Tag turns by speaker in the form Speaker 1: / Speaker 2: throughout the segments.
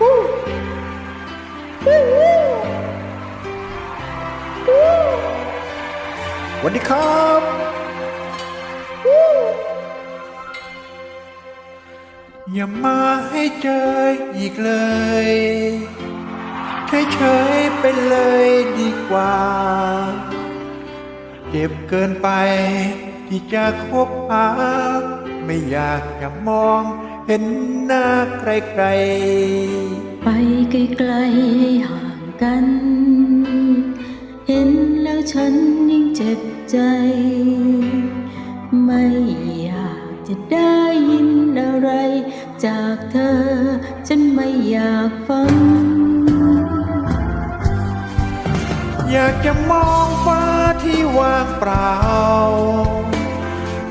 Speaker 1: วัสดีครับ อย่ามาให้เจออีกเลยเฉยๆไปเลยดีกว่า เจ็บเกินไปที่จะคบหา ไม่อยากจะมอง เห็นหน้าใครๆ
Speaker 2: ไปไกลๆให้ห่างกัน เห็นแล้วฉันยิ่งเจ็บใจ ไม่อยากจะได้ยินอะไร จากเธอ ฉันไม่อยากฟัง
Speaker 1: อยากจะมองฟ้าที่ว่างเปล่า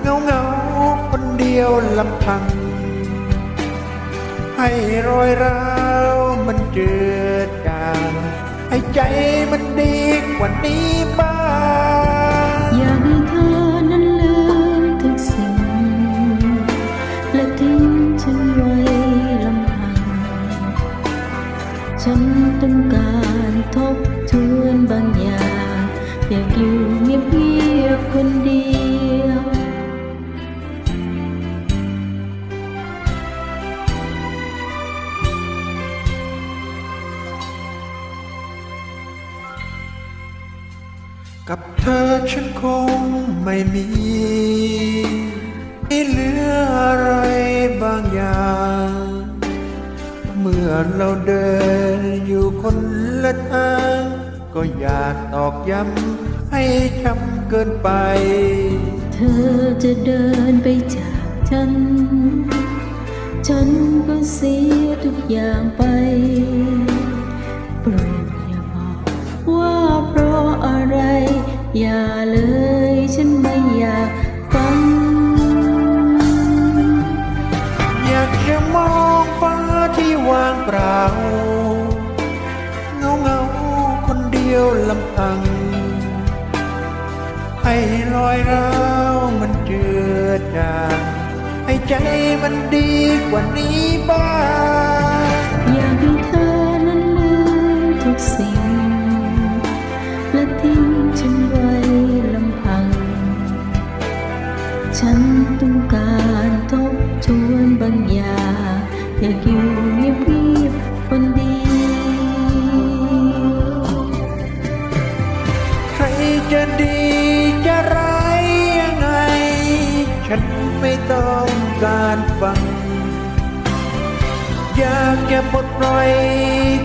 Speaker 1: เงาเงาๆคนเดียวลำพัง ให้รอยร้าวมันเจือจางให้ใจมันดีกว่านี้บ้าง
Speaker 2: อยากให้เธอนั้นลืมทุกสิ่ง และทิ้งฉันไว้ลำพัง ฉันต้องการทบทวนบางอย่าง อยากอยู่เงียบๆคนเดียว
Speaker 1: กับเธอฉันคงไม่มีไม่เหลืออะไรบางอย่าง เมื่อเราเดินอยู่คนละทาง ก็อยากตอกย้ำให้ช้ำเกินไป
Speaker 2: เธอจะเดินไปจากฉัน ฉันก็เสียทุกอย่างไปโป อย่าเลยฉันไม่อยากฟัง
Speaker 1: อยากจะมองฟ้าที่ว่างเปล่า เงาเงาคนเดียวลำพัง ให้รอยร้าวมันเจือจางให้ใจมันดีกว่านี้บ้าง
Speaker 2: ฉันต้องการทบทวนบางอย่างอยากอยู่เงียบๆคนเดียว
Speaker 1: ใครจะดีจะร้ายยังไง ฉันไม่ต้องการฟัง อยากจะปลดปล่อย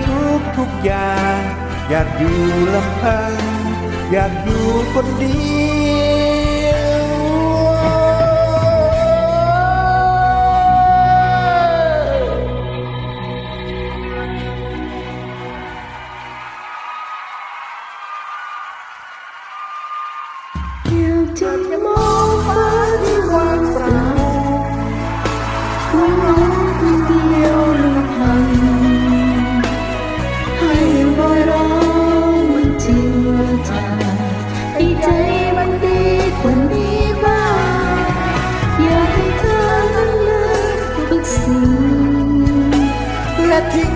Speaker 1: ทุกทุกอย่าง อยากอยู่ลำพัง อยากอยู่คนเดียว
Speaker 2: นเจือจางให้ใจมันดีกว่านี้บ้างอยากให้เธอนั้นลืมทุกสิ่ง
Speaker 1: และทิ้ง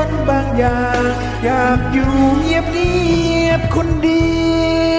Speaker 1: วนบางอย่าง อยากอยู่เงียบเงียบคนเดียว